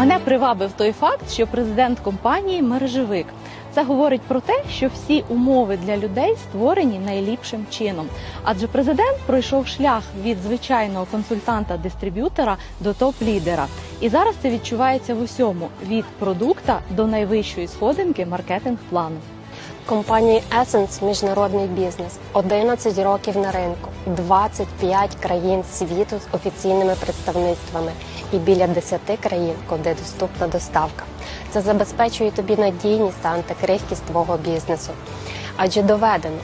Мене привабив той факт, що президент компанії мережевик. Це говорить про те, що всі умови для людей створені найліпшим чином. Адже президент пройшов шлях від звичайного консультанта-дистриб'ютора до топ-лідера. І зараз це відчувається в усьому від продукта до найвищої сходинки маркетинг-плану. Компанії Essence міжнародний бізнес 11 років на ринку, 25 країн світу з офіційними представництвами і біля 10 країн, куди доступна доставка. Це забезпечує тобі надійність та антикрихкість твого бізнесу. Адже доведено,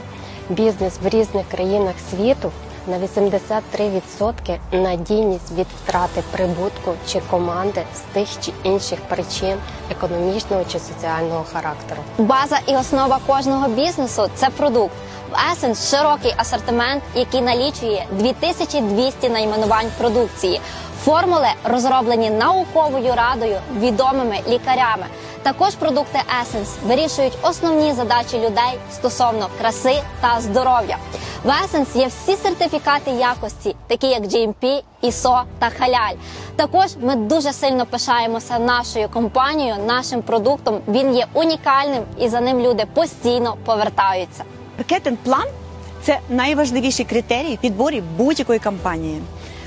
бізнес в різних країнах світу на 83% надійність від втрати прибутку чи команди з тих чи інших причин економічного чи соціального характеру. База і основа кожного бізнесу це продукт. В Essence широкий асортимент, який налічує 2200 найменувань продукції. Формули розроблені науковою радою, відомими лікарями. Також продукти Essence вирішують основні задачі людей стосовно краси та здоров'я. В Essence є всі сертифікати якості, такі як GMP, ISO та халяль. Також ми дуже сильно пишаємося нашою компанією, нашим продуктом. Він є унікальним і за ним люди постійно повертаються. Маркетинг-план це найважливіший критерій підборі будь-якої компанії.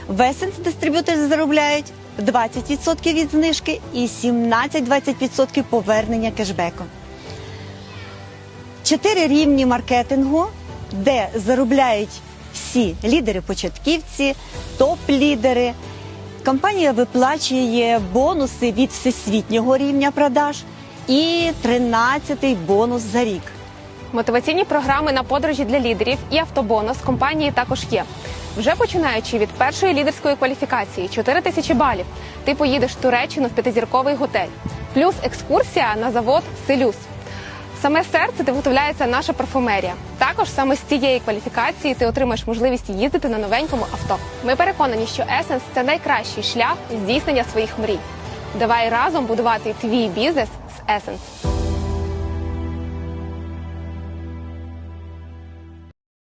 В Essence дистриб'ютори заробляють 20% від знижки і 17-20% повернення кешбеку. Чотири рівні маркетингу, де заробляють всі лідери-початківці, топ-лідери. Компанія виплачує бонуси від всесвітнього рівня продаж і 13-й бонус за рік. Мотиваційні програми на подорожі для лідерів і автобонус компанії також є. Вже починаючи від першої лідерської кваліфікації 4 тисячі балів, ти поїдеш в Туреччину в п'ятизірковий готель, плюс екскурсія на завод Селюс. Саме серце де виготовляється наша парфумерія. Також саме з цієї кваліфікації ти отримаєш можливість їздити на новенькому авто. Ми переконані, що Есенс – це найкращий шлях здійснення своїх мрій. Давай разом будувати твій бізнес з Essence.